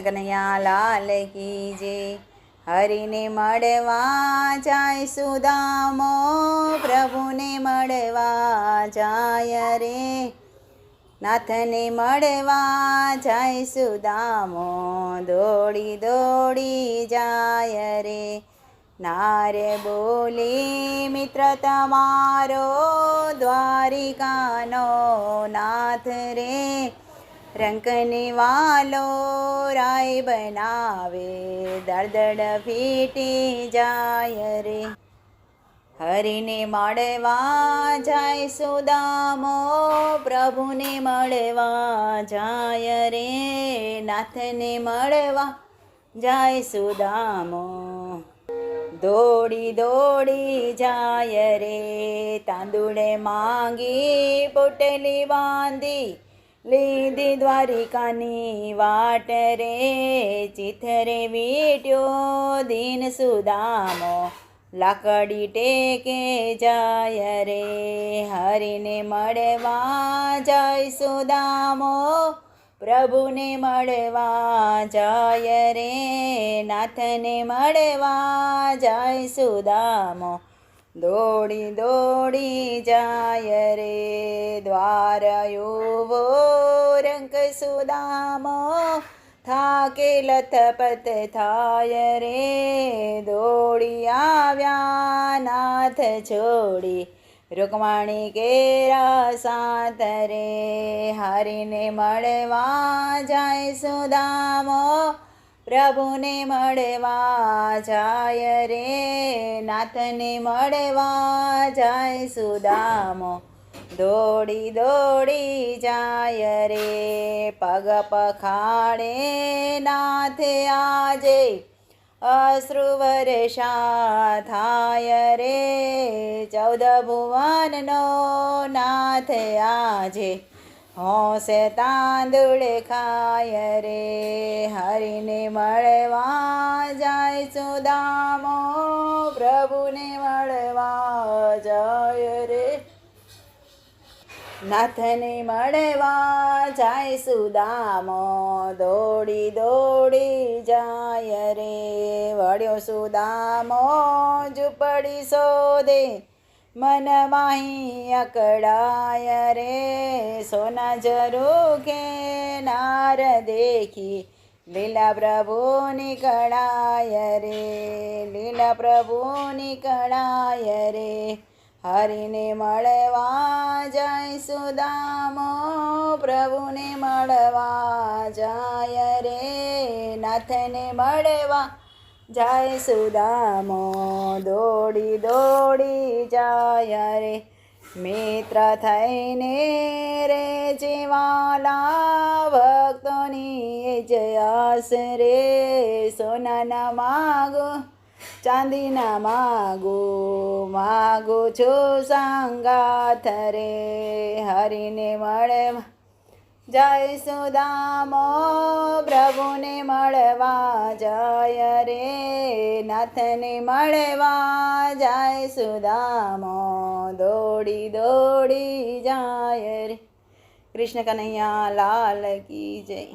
કનૈયા લાલ કી જે હરિને મળવા જાય સુદામો, પ્રભુને મળવા જાય રે. નાથને મળવા જાય સુદામો, દોડી દોડી જાય રે. નારે બોલી, મિત્ર તમારો દ્વારિકાનો નાથ રે. રંકને વાલો રાય બનાવે, દળદળ ફીટી જાય રે. હરિને મળવા જાય સુદામો, પ્રભુને મળવા જાય રે. નાથને મળવા જાય સુદામો, દોડી દોડી જાય રે. તાંદુડે માંગી, પોટલી બાંધી લીધી દ્વારિકાની વાટ રે, ચિથરે વીટ્યો દિન સુદામો. લાકડી ટેકે જાય રે, હરિને મળવા જાય સુદામો. પ્રભુને મળવા જાય રે, નાથને મળવા જાય સુદામો. દોડી દોડી જાય રે દ્વાર યુવો રંગ સુદામો થાકે લથપથ થાય રે દોડી આવ્યા નાથ છોડી રૂકમણી કેરા સાત રે હરિને મળવા જાય સુદામો પ્રભુને મળવા જાય રે નાથને મળવા જાય સુદામો દોડી દોડી જાય રે, પગ પખાડે નાથે આજે. અશ્રુ વર્ષા થાય રે, ચૌદ ભુવનનો નાથ આજે. હોંશે તાંદુળ ખાય રે, હરિને મળવા જાય સુદામો, પ્રભુને મળવા જાય રે. નાથને મળવા જાય સુદામો, દોડી દોડી જાય રે. વળ્યો સુદામો, ઝૂંપડી શોધે, મન માહી અકડાય રે. સોના જરૂખે નાર દેખી, લીલા પ્રભુની કળાય રે. લીલા પ્રભુની કળાય રે. હરિને મળવા જાય સુદામો, પ્રભુને મળવા જાય રે, નાથને મળવા જાય સુદામો, દોડી દોડી જાય રે. મિત્ર થઈને રે જીવાલા, ભક્તોની જયાસ રે, સોનાના માગો ચાંદીના માગો માગો છો સંગાથ રે, હરિને મળવા. જય સુદામો, પ્રભુને મળવા. જય રે, નાથને મળવા. જય સુદામો, દોડી દોડી જાય રે. કૃષ્ણ કનૈયા, લાલ કી જય.